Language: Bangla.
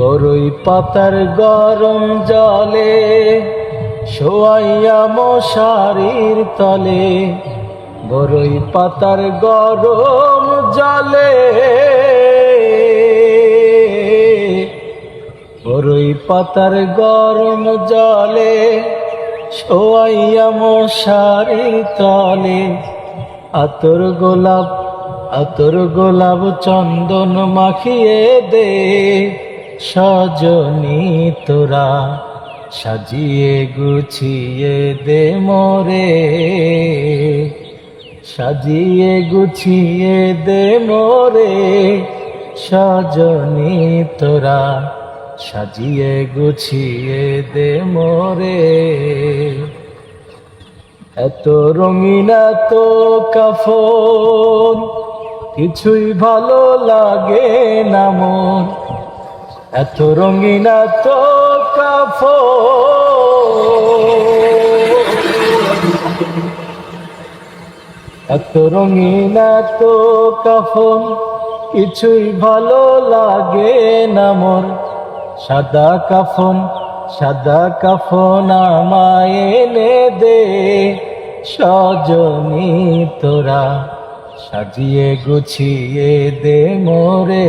বড়ই পাতার গরম জলে, শোয়াইয়া মশারির তলে। বড়ই পাতার গরম জলে বড়ই পাতার গরম জলে, শোয়াইয়া মশারির তলে। আতর গোলাপ আতর গোলাপ চন্দন মাখিয়ে দে। সজনী তোরা সাজিয়ে গুছিয়ে দে মোরে। সাজিয়ে গুছিয়ে দে মোরে। সজনী তোরা সাজিয়ে গুছিয়ে দে মোরে। এত রঙিন এত কাফন, কিছুই ভালো লাগে না মন। এত রঙিন এত কাফন এত রঙিন এত কাফন কিছুই ভালো লাগে না মোর। সাদা কাফন সাদা কাফন আমায় এনে দে, সজনী তোরা। সাজিয়ে গুছিয়ে দে মোরে।